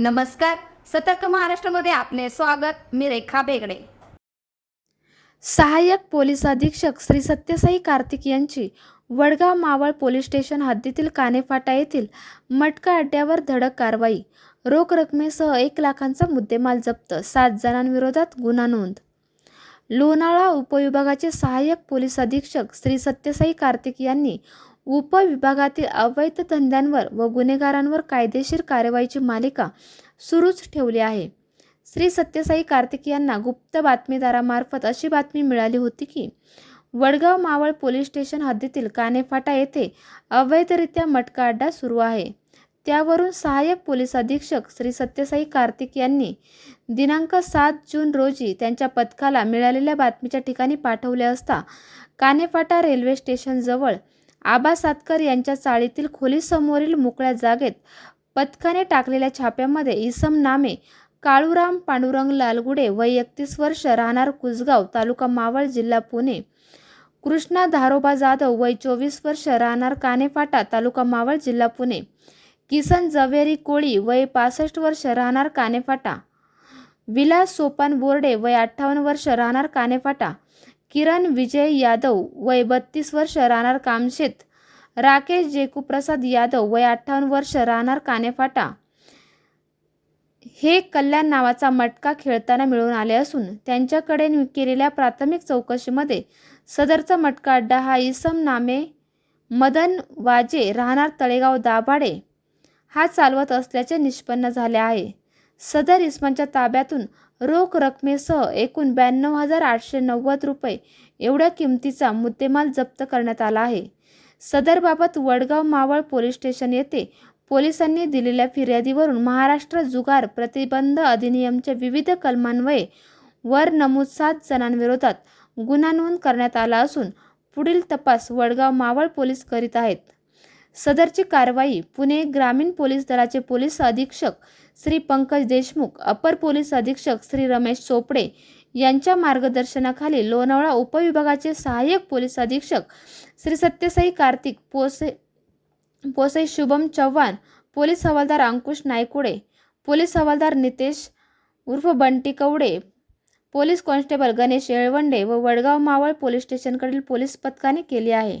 नमस्कार. सतर्क महाराष्ट्रामध्ये आपले स्वागत. मी रेखा बेगडे. सहाय्यक पोलीस अधीक्षक श्री सत्यसाई कार्तिक यांची वडगाव मावळ पोलीस स्टेशन हद्दीतील कानेफाटा येथील मटका अड्ड्यावर धडक कारवाई. रोख रकमेसह एक लाखांचा मुद्देमाल जप्त. सात जणांविरोधात गुन्हा नोंद. लोणावळा उपविभागाचे सहाय्यक पोलीस अधीक्षक श्री सत्यसाई कार्तिक यांनी उपविभागातील अवैध धंद्यांवर व गुन्हेगारांवर कायदेशीर कारवाईची मालिका सुरूच ठेवली आहे. श्री सत्यसाई कार्तिक यांना गुप्त बातमीदारामार्फत अशी बातमी मिळाली होती की वडगाव मावळ पोलीस स्टेशन हद्दीतील कानेफाटा येथे अवैधरित्या मटका अड्डा सुरू आहे. त्यावरून सहाय्यक पोलीस अधीक्षक श्री सत्यसाई कार्तिक यांनी दिनांक सात जून रोजी त्यांच्या पथकाला मिळालेल्या बातमीच्या ठिकाणी पाठवले असता कानेफाटा रेल्वे स्टेशनजवळ आबा सातकर यांच्या चाळीतील खोलीसमोरील मोकळ्या जागेत पथकाने टाकलेल्या छाप्यामध्ये इसम नामे काळूराम पांडुरंग लालगुडे वय एकतीस वर्ष राहणार कुसगाव तालुका मावळ जिल्हा पुणे. कृष्णा धारोबा जाधव वय चोवीस वर्ष राहणार कानेफाटा तालुका मावळ जिल्हा पुणे. किसन जवेरी कोळी वय पासष्ट वर्ष राहणार कानेफाटा. विलास सोपान बोर्डे वय अठ्ठावन्न वर्ष राहणार कानेफाटा. किरण विजय यादव वय बत्तीस वर्ष राहणार कामशेत. राकेश जेकूप्रसाद यादव वय अठ्ठावन्न वर्ष राहणार कानेफाटा. हे कल्याण नावाचा मटका खेळताना मिळून आले असून त्यांच्याकडे केलेल्या प्राथमिक चौकशीमध्ये सदरचा मटका अड्डा हा इसम नामे मदन वाजे राहणार तळेगाव दाभाडे. हा चालवत असल्याचे निष्पन्न झाले आहे. सदर इसमांच्या ताब्यातून रोख रकमेसह एकूण ब्याण्णव हजार आठशे नव्वद रुपये एवढ्या किमतीचा मुद्देमाल जप्त करण्यात आला आहे. सदरबाबत वडगाव मावळ पोलीस स्टेशन येथे पोलिसांनी दिलेल्या फिर्यादीवरून महाराष्ट्र जुगार प्रतिबंध अधिनियमच्या विविध कलमान्वये वर नमूद सात जणांविरोधात गुन्हा नोंद करण्यात आला असून पुढील तपास वडगाव मावळ पोलीस करीत आहेत. सदरची कारवाई पुणे ग्रामीण पोलीस दलाचे पोलीस अधीक्षक श्री पंकज देशमुख अपर पोलीस अधीक्षक श्री रमेश चोपडे यांच्या मार्गदर्शनाखाली लोणावळा उपविभागाचे सहाय्यक पोलीस अधीक्षक श्री सत्यसाई कार्तिक पोसे पोसई शुभम चव्हाण पोलीस हवालदार अंकुश नायकुडे पोलीस हवालदार नितेश उर्फ बंटी कवडे पोलीस कॉन्स्टेबल गणेश येळवंडे व वडगाव मावळ पोलीस स्टेशनकडील पोलीस पथकाने केली आहे.